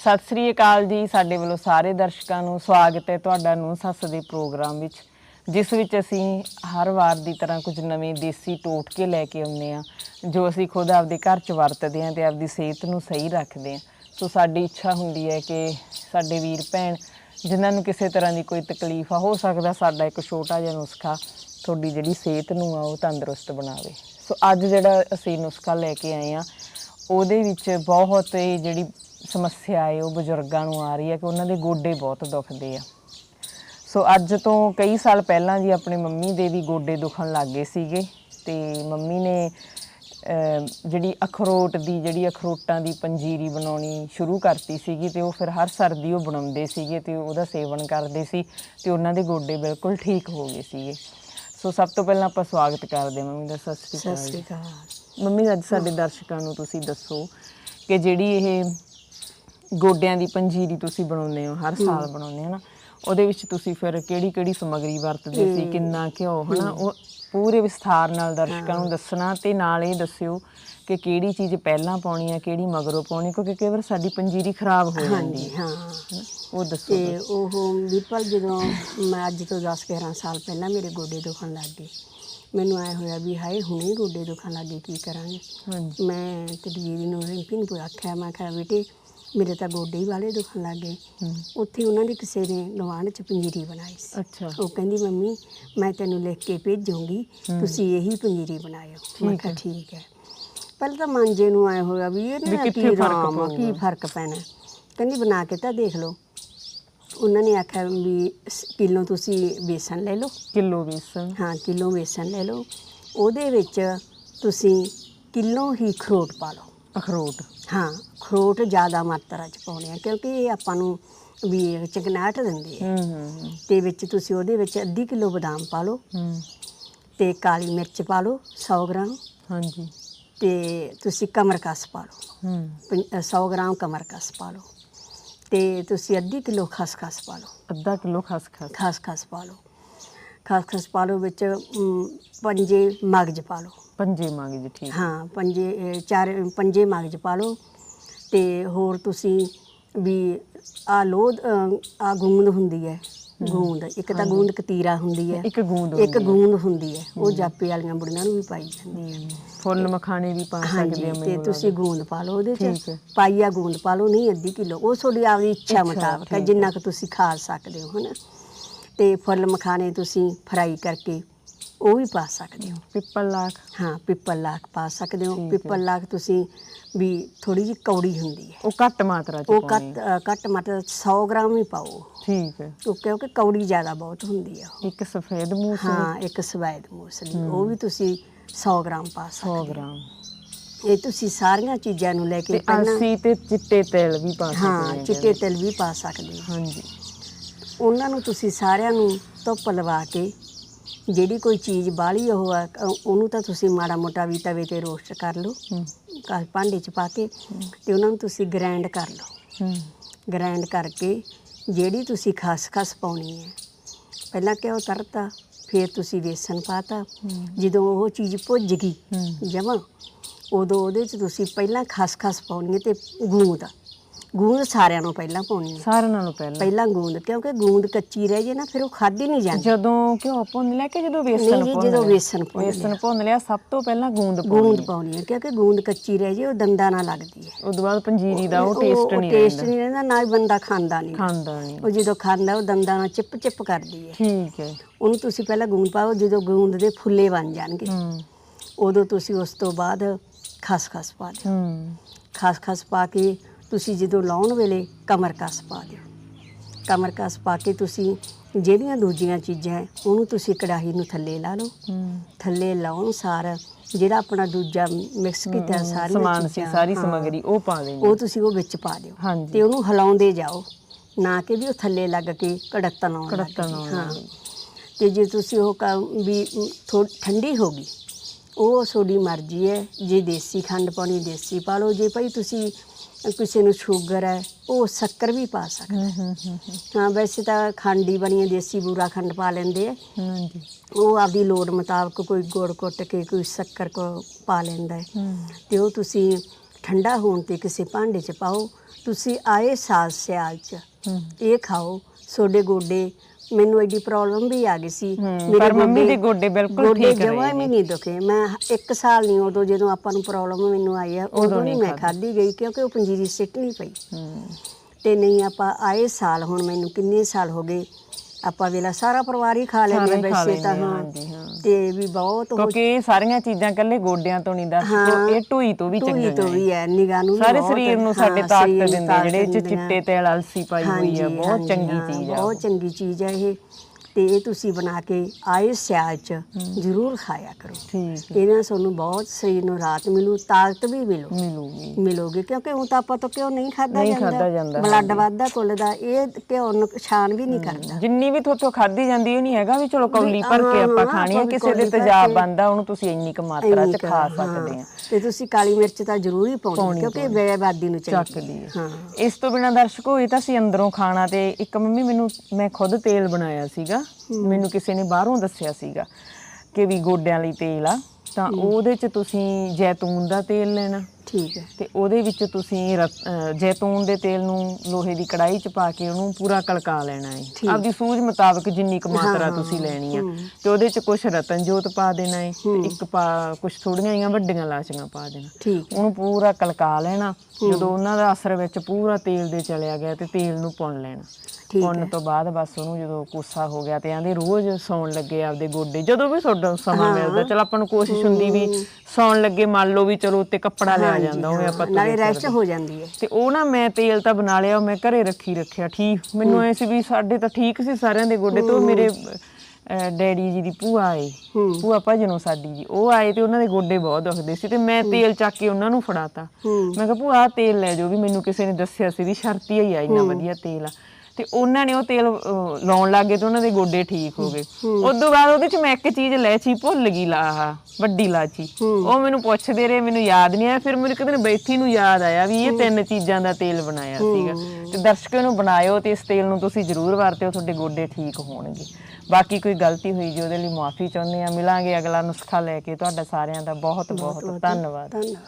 ਸਤਿ ਸ੍ਰੀ ਅਕਾਲ ਜੀ। ਸਾਡੇ ਵੱਲੋਂ ਸਾਰੇ ਦਰਸ਼ਕਾਂ ਨੂੰ ਸਵਾਗਤ ਹੈ ਤੁਹਾਡਾ ਨੂੰ ਸੱਸ ਦੇ ਪ੍ਰੋਗਰਾਮ ਵਿੱਚ, ਜਿਸ ਵਿੱਚ ਅਸੀਂ ਹਰ ਵਾਰ ਦੀ ਤਰ੍ਹਾਂ ਕੁਝ ਨਵੇਂ ਦੇਸੀ ਟੋਟਕੇ ਲੈ ਕੇ ਆਉਂਦੇ ਆ ਜੋ ਅਸੀਂ ਖੁਦ ਆਪਦੇ ਘਰ 'ਚ ਵਰਤਦੇ ਆ ਤੇ ਆਪਦੀ ਸਿਹਤ ਨੂੰ ਸਹੀ ਰੱਖਦੇ ਆ ਸੋ ਸਾਡੀ ਇੱਛਾ ਹੁੰਦੀ ਹੈ ਕਿ ਸਾਡੇ ਵੀਰ ਭੈਣ, ਜਿਨ੍ਹਾਂ ਨੂੰ ਕਿਸੇ ਤਰ੍ਹਾਂ ਦੀ ਕੋਈ ਤਕਲੀਫ ਆ, ਹੋ ਸਕਦਾ ਸਾਡਾ ਇੱਕ ਛੋਟਾ ਜਿਹਾ ਨੁਸਖਾ ਤੁਹਾਡੀ ਜਿਹੜੀ ਸਿਹਤ ਨੂੰ ਆ, ਉਹ ਤੰਦਰੁਸਤ ਬਣਾਵੇ। ਸੋ ਅੱਜ ਜਿਹੜਾ ਅਸੀਂ ਨੁਸਖਾ ਲੈ ਕੇ ਆਏ ਆ ਉਹਦੇ ਵਿੱਚ ਬਹੁਤ ਹੀ ਜਿਹੜੀ ਸਮੱਸਿਆ ਹੈ ਉਹ ਬਜ਼ੁਰਗਾਂ ਨੂੰ ਆ ਰਹੀ ਹੈ ਕਿ ਉਹਨਾਂ ਦੇ ਗੋਡੇ ਬਹੁਤ ਦੁਖਦੇ ਆ। ਸੋ ਅੱਜ ਤੋਂ ਕਈ ਸਾਲ ਪਹਿਲਾਂ ਜੀ ਆਪਣੇ ਮੰਮੀ ਦੇ ਵੀ ਗੋਡੇ ਦੁਖਣ ਲੱਗ ਗਏ ਸੀਗੇ ਤੇ ਮੰਮੀ ਨੇ ਜਿਹੜੀ ਅਖਰੋਟ ਦੀ ਜਿਹੜੀ ਅਖਰੋਟਾਂ ਦੀ ਪੰਜੀਰੀ ਬਣਾਉਣੀ ਸ਼ੁਰੂ ਕਰਤੀ ਸੀਗੀ ਤੇ ਉਹ ਫਿਰ ਹਰ ਸਰਦੀ ਉਹ ਬਣਾਉਂਦੇ ਸੀਗੇ ਤੇ ਉਹਦਾ ਸੇਵਨ ਕਰਦੇ ਸੀ ਤੇ ਉਹਨਾਂ ਦੇ ਗੋਡੇ ਬਿਲਕੁਲ ਠੀਕ ਹੋ ਗਏ ਸੀਗੇ। ਸੋ ਸਭ ਤੋਂ ਪਹਿਲਾਂ ਆਪਾਂ ਸਵਾਗਤ ਕਰਦੇ ਹਾਂ ਮੰਮੀ ਦਾ ਸਤਿ ਸ਼੍ਰੀ। ਅਕਾਲ। ਮੰਮੀ ਅੱਜ ਸਾਡੇ ਦਰਸ਼ਕਾਂ ਨੂੰ ਤੁਸੀਂ ਦੱਸੋ ਕਿ ਜਿਹੜੀ ਇਹ ਗੋਡਿਆਂ ਦੀ ਪੰਜੀਰੀ ਤੁਸੀਂ ਬਣਾਉਂਦੇ ਹੋ ਹਰ ਸਾਲ ਬਣਾਉਂਦੇ ਹੋ ਨਾ। ਉਹਦੇ ਵਿੱਚ ਤੁਸੀਂ ਫਿਰ ਕਿਹੜੀ ਕਿਹੜੀ ਸਮੱਗਰੀ ਵਰਤਦੇ ਸੀ ਕਿੰਨਾ ਘਿਓ ਹਨਾ? ਉਹ ਪੂਰੇ ਵਿਸਥਾਰ ਨਾਲ ਦਰਸ਼ਕਾਂ ਨੂੰ ਦੱਸਣਾ ਤੇ ਨਾਲ ਇਹ ਦੱਸਿਓ ਕਿ ਕਿਹੜੀ ਚੀਜ਼ ਪਹਿਲਾਂ ਪਾਉਣੀ ਹੈ ਕਿਹੜੀ ਮਗਰੋਂ ਪਾਉਣੀ ਕਿਉਂਕਿ ਕਈ ਵਾਰ ਸਾਡੀ ਪੰਜੀਰੀ ਖਰਾਬ ਹੋ ਜਾਂਦੀ ਹੈ। ਹਾਂ। ਉਹ ਦੱਸੋ ਤੇ ਉਹ ਵਿਪਲ ਜਦੋਂ ਮੈਂ ਅੱਜ ਤੋਂ 10 11 ਸਾਲ ਪਹਿਲਾਂ ਮੇਰੇ ਗੋਡੇ ਦੁਖਣ ਲੱਗ ਗਏ ਮੈਨੂੰ ਐ ਹੋਇਆ ਵੀ ਹਾਏ ਹੁਣੇ ਗੋਡੇ ਦੁਖਣ ਲੱਗ ਕੀ ਕਰਾਂਗੇ? ਹਾਂਜੀ। ਮੈਂ ਤੇ ਦੀਦੀ ਨੂੰ ਰਿੰਪੀ ਨੂੰ ਆਖਿਆ ਮੈਂ ਕਿਹਾ ਬੇਟੇ ਮੇਰੇ ਤਾਂ ਗੋਡੇ ਹੀ ਵਾਲੇ ਦੁਖਣ ਲੱਗ ਗਏ। ਉੱਥੇ ਉਹਨਾਂ ਦੇ ਕਿਸੇ ਨੇ ਗਵਾਂਢ ਚ ਪੰਜੀਰੀ ਬਣਾਈ ਸੀ। ਅੱਛਾ। ਉਹ ਕਹਿੰਦੀ ਮੰਮੀ ਮੈਂ ਤੈਨੂੰ ਲਿਖ ਕੇ ਭੇਜੂੰਗੀ। ਤੁਸੀਂ ਇਹੀ ਪੰਜੀਰੀ ਬਣਾਇਓ। ਮੈਂ ਕਿਹਾ ਠੀਕ ਹੈ। ਪਹਿਲਾਂ ਤਾਂ ਮਨ ਜੇ ਨੂੰ ਆਇਆ ਹੋਇਆ ਵੀ ਇਹ ਨਾ ਕੀ ਫ਼ਰਕ ਕੀ। ਫ਼ਰਕ ਪੈਣਾ? ਕਹਿੰਦੀ ਬਣਾ ਕੇ ਤਾਂ ਦੇਖ ਲਓ। ਉਹਨਾਂ ਨੇ ਆਖਿਆ ਵੀ ਕਿਲੋ ਤੁਸੀਂ ਬੇਸਣ ਲੈ ਲਓ। ਕਿਲੋ ਬੇਸਣ ਹਾਂ ਕਿਲੋ ਬੇਸਣ ਲੈ ਲਓ। ਉਹਦੇ ਵਿੱਚ ਤੁਸੀਂ ਕਿਲੋ ਹੀ ਖਰੋਟ ਪਾ ਲਓ। ਅਖਰੋਟ। ਹਾਂ ਖਰੋਟ ਜ਼ਿਆਦਾ ਮਾਤਰਾ ਚ ਪਾਉਣੇ ਆ ਕਿਉਂਕਿ ਇਹ ਆਪਾਂ ਨੂੰ ਵੀ ਚਕਨਾਹਟ ਦਿੰਦੇ ਆ। ਹੂੰ ਹੂੰ ਤੇ ਵਿੱਚ ਤੁਸੀਂ ਉਹਦੇ ਵਿੱਚ ਅੱਧੀ ਕਿਲੋ ਬਦਾਮ ਪਾ ਲਓ। ਹੂੰ। ਤੇ ਕਾਲੀ ਮਿਰਚ ਪਾ ਲਓ 100 ਗ੍ਰਾਮ। ਹਾਂਜੀ। ਤੇ ਤੁਸੀਂ ਕਮਰਕਸ ਪਾ ਲਓ। ਹੂੰ। ਪੰ- ਅ, 100 ਗ੍ਰਾਮ ਕਮਰਕਸ ਪਾ ਲਓ। ਤੇ ਤੁਸੀਂ ਅੱਧੀ ਕਿਲੋ ਖਸਖਸ ਪਾ ਲਓ। ਅੱਧਾ ਕਿਲੋ ਖਸਖਸ। ਖਸਖਸ ਪਾ ਲਓ। ਖਸਖਸ ਪਾ ਲਓ ਵਿੱਚ ਅਮ, ਪੰਜੇ ਮਗਜ ਪਾ ਲਓ। ਪੰਜੇ ਮੰਗ ਜੀ ਠੀਕ। ਹਾਂ ਪੰਜੇ ਅ, ਚਾਰ ਪੰਜੇ ਮਗਜ ਪਾ ਲਓ। ਤੇ ਹੋਰ ਤੁਸੀਂ ਵੀ ਆ ਲੋਧ ਆ ਗੂੰਦ ਹੁੰਦੀ ਹੈ ਗੂੰਦ। ਇੱਕ ਤਾਂ ਗੂੰਦ ਕਤੀਰਾ ਹੁੰਦੀ ਹੈ। ਇੱਕ ਗੂੰਦ ਇੱਕ ਹੈ। ਗੂੰਦ ਹੁੰਦੀ ਹੈ। ਉਹ ਜਾਪੇ ਵਾਲੀਆਂ ਬੁੜੀਆਂ ਨੂੰ ਵੀ ਪਾਈ ਜਾਂਦੀ ਹੈ। ਫੁੱਲ ਮਖਾਣੇ ਵੀ ਪਾ ਸਕਦੇ ਆ ਤੇ ਤੁਸੀਂ ਗੂੰਦ ਪਾ ਲਓ ਉਹਦੇ ਚ। ਹੈ। ਪਾਈਆ ਗੂੰਦ ਪਾ ਲਓ ਨਹੀਂ ਅੱਧੀ ਕਿਲੋ। ਉਹ ਤੁਹਾਡੀ ਆਪਦੀ ਇੱਛਾ ਮੁਤਾਬਕ ਹੈ। ਜਿੰਨਾ ਕੁ ਤੁਸੀਂ ਖਾ ਸਕਦੇ ਹੋ ਹਨਾ। ਤੇ ਫੁੱਲ ਮਖਾਣੇ ਤੁਸੀਂ ਫਰਾਈ ਕਰਕੇ ਉਹ ਵੀ ਪਾ ਸਕਦੇ ਹੋ। ਪਿੱਪਲ ਲਾਖ ਹਾਂ ਪਿੱਪਲ ਲਾਖ ਪਾ ਸਕਦੇ ਹੋ। ਠੀਕ ਹੈ। ਪਿੱਪਲ ਲਾਖ ਤੁਸੀਂ ਵੀ ਥੋੜੀ ਜਿਹੀ ਕੌੜੀ ਹੁੰਦੀ ਹੈ। ਉਹ ਘੱਟ ਮਾਤਰਾ ਚ ਉਹ ਪਾਉਣੀ ਅ, ਘੱਟ ਮਤਲਬ 100 ਗ੍ਰਾਮ ਹੀ ਪਾਓ। ਠੀਕ ਹੈ। ਉਹ ਕਿਉਂਕਿ ਕੌੜੀ ਜ਼ਿਆਦਾ ਬਹੁਤ ਹੁੰਦੀ ਉਹ। ਇੱਕ ਸਫੇਦ ਮੂਸ ਹਾਂ ਇੱਕ ਸਵੈਦ ਮੂਸਲੀ ਉਹ ਵੀ ਤੁਸੀਂ 100 ਗ੍ਰਾਮ ਪਾ 100 ਸਕਦੇ ਹੋ। ਗ੍ਰਾਮ। ਇਹ ਤੁਸੀਂ ਸਾਰੀਆਂ ਚੀਜ਼ਾਂ ਨੂੰ ਲੈ ਕੇ ਤੇ ਪਹਿਲਾਂ ਅਸੀਂ ਤੇ ਚਿੱਟੇ ਤੇਲ ਵੀ ਪਾ ਸਕਦੇ ਹਾਂ ਹਾਂ ਚਿੱਟੇ ਤਿਲ ਵੀ ਪਾ ਸਕਦੇ ਹੋ। ਹਾਂਜੀ। ਉਹਨਾਂ ਨੂੰ ਤੁਸੀਂ ਸਾਰਿਆਂ ਨੂੰ ਧੁੱਪ ਲਵਾ ਕੇ ਜਿਹੜੀ ਕੋਈ ਚੀਜ਼ ਬਾਹਲੀ ਉਹ ਆ ਅ, ਉਹਨੂੰ ਤਾਂ ਤੁਸੀਂ ਮਾੜਾ ਮੋਟਾ ਵੀ ਤਵੇ ਤੇ ਰੋਸਟ ਕਰ ਲਓ। ਹੂੰ। ਕਾ ਭਾਂਡੇ 'ਚ ਪਾ ਕੇ ਤੇ ਉਹਨਾਂ ਨੂੰ ਤੁਸੀਂ ਗ੍ਰਾਈਂਡ ਕਰ ਲਓ। ਹੂੰ। ਗ੍ਰਾਈਂਡ ਕਰਕੇ ਜਿਹੜੀ ਤੁਸੀਂ ਖਸਖਸ ਪਾਉਣੀ ਹੈ ਪਹਿਲਾਂ ਘਿਓ ਤਰਤਾ ਫਿਰ ਤੁਸੀਂ ਵੇਸਣ ਪਾਤਾ। ਜਦੋਂ ਉਹ ਚੀਜ਼ ਭੁੱਜ ਗਈ ਹੂੰ। ਜਮਾਂ ਉਦੋਂ ਉਹਦੇ 'ਚ ਤੁਸੀਂ ਪਹਿਲਾਂ ਖਸਖਸ ਪਾਉਣੀ ਹੈ ਤੇ ਗੂੰਦ। ਗੂੰਦ ਸਾਰਿਆਂ ਨੂੰ ਪਹਿਲਾਂ ਪਾਉਣੀ ਹੈ ਸਾਰਿਆਂ ਨਾਲੋਂ ਪਹਿਲਾਂ। ਪਹਿਲਾਂ ਗੂੰਦ ਕਿਉਂਕਿ ਗੂੰਦ ਕੱਚੀ ਰਹਿ ਜੇ ਨਾ ਫਿਰ ਉਹ ਖਾਧੀ ਨਹੀਂ ਜਾਂਦੀ। ਜਦੋਂ ਘਿਓ ਭੁੰਨ ਲਿਆ ਕਿ ਜਦੋਂ ਵੇਸਣ ਨਹੀਂ ਜੀ, ਜਦੋਂ? ਵੇਸਣ ਭੁੰਨ ਵੇਸਣ ਭੁੰਨ ਲਿਆ ਸਭ ਤੋਂ ਪਹਿਲਾਂ ਗੂੰਦ ਪਾਉਣੀ ਗੂੰਦ। ਪਾਉਣੀ ਹੈ ਕਿਉਂਕਿ ਗੂੰਦ ਕੱਚੀ ਰਹਿ ਜੇ ਉਹ ਦੰਦਾਂ ਨਾਲ ਲੱਗਦੀ ਹੈ। ਉਦੋਂ ਬਾਅਦ ਪੰਜੀਰੀ ਦਾ ਉਹ ਟੇਸਟ ਨਹੀਂ ਟੇਸਟ ਰਹਿੰਦਾ। ਨਹੀਂ ਰਹਿੰਦਾ ਨਾ ਹੀ ਬੰਦਾ ਖਾਂਦਾ ਨਹੀਂ। ਖਾਂਦਾ ਨਹੀਂ। ਉਹ ਜਦੋਂ ਖਾਂਦਾ ਉਹ ਦੰਦਾਂ ਨਾਲ ਚਿਪ ਚਿਪ ਕਰਦੀ ਹੈ। ਠੀਕ ਹੈ। ਉਹਨੂੰ ਤੁਸੀਂ ਪਹਿਲਾਂ ਗੂੰਦ ਪਾਓ ਜਦੋਂ ਗੂੰਦ ਦੇ ਫੁੱਲੇ ਬਣ ਜਾਣਗੇ। ਹੂੰ। ਉਦੋਂ ਤੁਸੀਂ ਉਸ ਤੋਂ ਬਾਅਦ ਖਸਖਸ ਪਾ ਦਿਓ। ਹੂੰ। ਖਸਖਸ ਪਾ ਕੇ ਤੁਸੀਂ ਜਦੋਂ ਲਾਉਣ ਵੇਲੇ ਕਮਰਕਸ ਪਾ ਦਿਓ। ਕਮਰਕਸ ਪਾ ਕੇ ਤੁਸੀਂ ਜਿਹੜੀਆਂ ਦੂਜੀਆਂ ਚੀਜ਼ਾਂ ਹੈ, ਉਹਨੂੰ ਤੁਸੀਂ ਕੜਾਹੀ ਨੂੰ ਥੱਲੇ ਲਾ ਲਓ। ਥੱਲੇ ਲਾਉਣ ਸਾਰ ਜਿਹੜਾ ਆਪਣਾ ਦੂਜਾ ਮਿਕਸ ਕੀਤਾ ਸਾਰੀ ਸਮਾਨ ਸੀ ਸਾਰੀ ਸਮਗਰੀ ਉਹ ਪਾ ਦੇਣੀ। ਉਹ ਤੁਸੀਂ ਉਹ ਵਿੱਚ ਪਾ ਦਿਓ। ਤੇ ਉਹਨੂੰ ਹਿਲਾਉਂਦੇ ਜਾਓ। ਨਾ ਕਿ ਵੀ ਉਹ ਥੱਲੇ ਲੱਗ ਕੇ ਕੜਤਣ ਆਉਣ। ਆਉਣ ਹਾਂ। ਤੇ ਜੇ ਤੁਸੀਂ ਉਹ ਕ- ਵੀ ਥੋੜੀ ਠੰਡੀ ਹੋ ਗਈ ਉਹ ਤੁਹਾਡੀ ਮਰਜ਼ੀ ਹੈ। ਜੇ ਦੇਸੀ ਖੰਡ ਪਾਉਣੀ ਦੇਸੀ ਪਾ ਲਓ। ਜੇ ਭਾਈ ਤੁਸੀਂ ਕਿਸੇ ਨੂੰ ਸ਼ੂਗਰ ਹੈ ਉਹ ਸ਼ੱਕਰ ਵੀ ਪਾ ਸਕਦੇ। ਹੂੰ ਹੂੰ ਵੈਸੇ ਤਾਂ ਖੰਡ ਹੀ ਬਣੀ ਹੈ ਦੇਸੀ ਬੂਰਾ ਖੰਡ ਪਾ ਲੈਂਦੇ ਆ। ਹਾਂਜੀ। ਉਹ ਆਪਦੀ ਲੋੜ ਮੁਤਾਬਕ ਕੋਈ ਗੁੜ ਕੁੱਟ ਕੇ ਕੋਈ ਸ਼ੱਕਰ ਕੋ ਪਾ ਲੈਂਦਾ ਹੈ। ਤੇ ਉਹ ਤੁਸੀਂ ਠੰਡਾ ਹੋਣ ਤੇ ਕਿਸੇ ਭਾਂਡੇ 'ਚ ਪਾਓ ਤੁਸੀਂ ਆਏ ਸਾਲ ਸਿਆਲ ਚ ਇਹ ਖਾਓ ਤੁਹਾਡੇ ਗੋਡੇ ਮੈਨੂੰ ਐਡੀ ਪ੍ਰੋਬਲਮ ਵੀ ਆ ਗਈ ਸੀ। ਪਰ ਮੰਮੀ ਦੇ ਗੋਡੇ ਬਿਲਕੁਲ ਗੋਡੇ ਠੀਕ ਜਮਾਂ ਰਹੇ ਵੀ ਨਹੀਂ ਦੁਖੇ। ਮੈਂ ਇੱਕ ਸਾਲ ਨਹੀਂ ਉਦੋਂ ਜਦੋਂ ਆਪਾਂ ਨੂੰ ਪ੍ਰੋਬਲਮ ਮੈਨੂੰ ਆਈ ਆ ਉਦੋਂ ਨਹੀਂ ਮੈਂ ਖਾਧੀ। ਗਈ ਕਿਉਂਕਿ ਉਹ ਪੰਜੀਰੀ ਸਿੱਟ ਨਹੀਂ ਪਈ। ਤੇ ਨਹੀਂ ਆਪਾਂ ਆਏ ਸਾਲ ਹੁਣ ਮੈਨੂੰ ਕਿੰਨੇ ਸਾਲ ਹੋ ਗਏ ਆਪਾਂ ਵੇਲਾ ਸਾਰਾ ਪਰਿਵਾਰ ਹੀ ਖਾ ਲੈਂਦੇ ਵੈਸੇ ਤਾਂ ਹਾਂ ਹਾਂ। ਤੇ ਵੀ ਬਹੁਤ ਉਹ ਕਿਉਂਕਿ ਇਹ ਸਾਰੀਆਂ ਚੀਜ਼ਾਂ ਕੱਲੇ ਗੋਡਿਆਂ ਤੋਂ ਨਹੀਂ ਦੱਸ ਇਹ ਢੂਈ ਤੋਂ ਵੀ ਢੂਈ ਚੰਗੀਆਂ ਤੋਂ ਵੀ ਹੈ ਨਿਗਾਹ ਨੂੰ ਸਾਰੇ ਸਰੀਰ ਨੂੰ ਸਾਡੇ ਹਾਂ, ਤਾਕਤ ਦਿੰਦੇ ਜਿਹੜੇ ਚ। ਚਿੱਟੇ ਤੇ ਅਲਸੀ ਪਾਈ ਹੋਈ ਆ ਬਹੁਤ ਚੰਗੀ ਹਾਂ, ਚੀਜ਼ ਆ। ਬਹੁਤ ਚੰਗੀ ਚੀਜ਼ ਹੈ ਇਹ। ਤੇ ਇਹ ਤੁਸੀਂ ਬਣਾ ਕੇ ਆਏ ਸਿਆਲ ਚ ਜ਼ਰੂਰ ਖਾਇਆ ਕਰੋ। ਇਹਦੇ ਨਾਲ ਤੁਹਾਨੂੰ ਬਹੁਤ ਸਰੀਰ ਨੂੰ ਰਾਹਤ ਮਿਲੂ ਤਾਕਤ ਵੀ ਮਿਲੂ। ਮਿਲੂਗੀ। ਮਿਲੋਗੇ ਕਿਉਂਕਿ ਉਹ ਤਾਂ ਆਪਾਂ ਤੋਂ ਕਿਉਂ ਨਹੀਂ ਖਾਦਾ ਜਾਂਦਾ, ਬਲੱਡ ਵੱਧਦਾ ਕੁੱਲ ਦਾ ਇਹ ਘਿਓ ਨੁਕਸਾਨ ਵੀ ਨਹੀਂ ਕਰਦਾ। ਜਿੰਨੀ ਵੀ ਥੋਥੋਂ ਖਾਧੀ ਜਾਂਦੀ ਉਹ ਨਹੀਂ ਹੈਗਾ ਵੀ ਚਲੋ ਕੌਲੀ ਭਰ ਕੇ ਆਪਾਂ ਖਾਣੀ ਹੈ ਕਿਸੇ ਦੇ ਤੇਜ਼ਾਬ ਬੰਦਾ ਉਹਨੂੰ ਤੁਸੀਂ ਇੰਨੀ ਕੁ ਮਾਤਰਾ ਚ ਖਾ। ਸਕਦੇ ਆ। ਤੇ ਤੁਸੀਂ ਕਾਲੀ ਮਿਰਚ ਤਾਂ ਜ਼ਰੂਰ ਹੀ ਪਾਉਣੀ ਕਿਉਂਕਿ ਬੇਬਾਦੀ ਨੂੰ ਚਾਹੀਦੀ ਚੱਕਦੀ ਹੈ। ਇਸ ਤੋਂ ਬਿਨਾ ਦਰਸ਼ਕੋ ਇਹ ਤਾਂ ਅਸੀਂ ਅੰਦਰੋਂ ਖਾਣਾ ਤੇ ਇੱਕ ਮੰਮੀ ਮੈਨੂੰ ਮੈਂ ਖੁਦ ਤੇਲ ਬਣਾਇਆ ਸੀਗਾ। ਮੈਨੂੰ ਕਿਸੇ ਨੇ ਬਾਹਰੋਂ ਦੱਸਿਆ ਸੀਗਾ ਕਿ ਵੀ ਗੋਡਿਆਂ ਲਈ ਤੇਲ ਆ ਤਾਂ ਉਹਦੇ ਚ ਤੁਸੀਂ ਜੈਤੂਨ ਦਾ ਤੇਲ ਲੈਣਾ। ਠੀਕ ਹੈ। ਤੇ ਉਹਦੇ ਵਿੱਚ ਤੁਸੀਂ ਜੈਤੂਨ ਦੇ ਤੇਲ ਨੂੰ ਲੋਹੇ ਦੀ ਕੜਾਈ ਚ ਪਾ ਕੇ ਉਹਨੂੰ ਪੂਰਾ ਕਲਕਾ ਲੈਣਾ ਹੈ ਆਪਦੀ ਸੂਝ ਮੁਤਾਬਕ ਜਿੰਨੀ ਕੁ ਮਾਤਰਾ ਤੁਸੀਂ ਲੈਣੀ ਆ। ਤੇ ਉਹਦੇ ਚ ਕੁਝ ਰਤਨ ਜੋਤ ਪਾ ਦੇਣਾ ਹੈ। ਇੱਕ ਪਾ ਕੁਝ ਥੋੜੀਆਂ ਜਿਹੀਆਂ ਵੱਡੀਆਂ ਲਾਚੀਆਂ ਪਾ ਦੇਣਾ। ਠੀਕ। ਉਹਨੂੰ ਪੂਰਾ ਕਲਕਾ ਲੈਣਾ। ਜਦੋਂ ਉਹਨਾਂ ਦਾ ਅਸਰ ਵਿੱਚ ਪੂਰਾ ਤੇਲ ਦੇ ਚਲਿਆ ਗਿਆ ਤੇ ਤੇਲ ਨੂੰ ਪੁੰਨ ਲੈਣਾ। ਠੀਕ ਪੁੰਨ ਤੋਂ ਬਾਅਦ ਬਸ ਉਹਨੂੰ ਜਦੋਂ ਕੋਸਾ ਹੋ ਗਿਆ ਤੇ ਆਂਦੇ ਰੋਜ਼ ਸੌਣ ਲੱਗੇ ਆਪਦੇ ਗੋਡੇ ਜਦੋਂ ਵੀ ਤੁਹਾਡਾ ਸਮਾਂ ਮਿਲਦਾ ਚਲ ਆਪਾਂ ਨੂੰ ਕੋਸ਼ਿਸ਼ ਹੁੰਦੀ ਵੀ ਸੌਣ ਲੱਗੇ ਮੰਨ ਲਓ ਵੀ ਚਲੋ ਉੱਤੇ ਕੱਪੜਾ ਲਿਆ ਜਾਂਦਾ ਹੋਵੇ ਆਪਾਂ ਨਾਲੇ ਰੈਸਟ ਹੋ ਜਾਂਦੀ ਹੈ। ਤੇ ਉਹ ਨਾ ਮੈਂ ਤੇਲ ਤਾਂ ਬਣਾ ਲਿਆ ਮੈਂ ਘਰੇ ਰੱਖੀ ਰੱਖਿਆ ਠੀਕ। ਮੈਨੂੰ ਐ ਸੀ ਵੀ ਸਾਡੇ ਤਾਂ ਠੀਕ ਸੀ ਸਾਰਿਆਂ ਦੇ ਗੋਡੇ ਤੋਂ ਮੇਰੇ ਅਹ, ਡੈਡੀ ਜੀ ਦੀ ਭੂਆ ਆਏ। ਭੂਆ ਭਜਨੋਂ ਸਾਡੀ ਜੀ। ਉਹ ਆਏ ਤੇ ਉਹਨਾਂ ਦੇ ਗੋਡੇ ਬਹੁਤ ਦੁਖਦੇ ਸੀ ਤੇ ਮੈਂ ਤੇਲ ਚੱਕ ਕੇ ਉਹਨਾਂ ਨੂੰ ਫੜਾਤਾ। ਮੈਂ ਕਿਹਾ ਭੂਆ ਆਹ ਤੇਲ ਲੈ ਜਾਓ ਵੀ ਮੈਨੂੰ ਕਿਸੇ ਨੇ ਦੱਸਿਆ ਸੀ ਵੀ ਸ਼ਰਤੀ ਹੀ ਆ ਇੰਨਾ ਵਧੀਆ ਤੇਲ ਆ। ਤੇ ਉਹਨਾਂ ਨੇ ਉਹ ਤੇਲ ਅਹ, ਲਾਉਣ ਲੱਗੇ ਤੇ ਉਹਨਾਂ ਦੇ ਗੋਡੇ ਠੀਕ ਹੋ ਗਏ। ਉਸ ਤੋਂ ਬਾਅਦ ਉਹਦੇ ਚ ਮੈਂ ਇੱਕ ਚੀਜ਼ ਲੈਚੀ ਭੁੱਲ ਗਈ ਲਾ ਆਹ ਵੱਡੀ ਲਾਚੀ। ਉਹ ਮੈਨੂੰ ਪੁੱਛਦੇ ਰਹੇ ਮੈਨੂੰ ਯਾਦ ਨਹੀਂ ਆਇਆ। ਫਿਰ ਮੈਨੂੰ ਕਿਤੇ ਬੈਠੀ ਨੂੰ ਯਾਦ ਆਇਆ ਵੀ ਇਹ ਤਿੰਨ ਚੀਜ਼ਾਂ ਦਾ ਤੇਲ ਬਣਾਇਆ ਸੀਗਾ। ਤੇ ਦਰਸ਼ਕਾਂ ਨੂੰ ਬਣਾਇਓ ਤੇ ਇਸ ਤੇਲ ਨੂੰ ਤੁਸੀਂ ਜ਼ਰੂਰ ਵਰਤਿਓ ਤੁਹਾਡੇ ਗੋਡੇ ਠੀਕ ਹੋਣਗੇ। ਬਾਕੀ ਕੋਈ ਗਲਤੀ ਹੋਈ ਜੀ ਉਹਦੇ ਲਈ ਮਾਫੀ ਚਾਹੁੰਦੇ ਆ ਮਿਲਾਂਗੇ ਅਗਲਾ ਨੁਸਖਾ ਲੈ ਕੇ। ਤੁਹਾਡਾ ਸਾਰਿਆਂ ਦਾ ਬਹੁਤ ਬਹੁਤ ਧੰਨਵਾਦ। ਧੰਨਵਾਦ।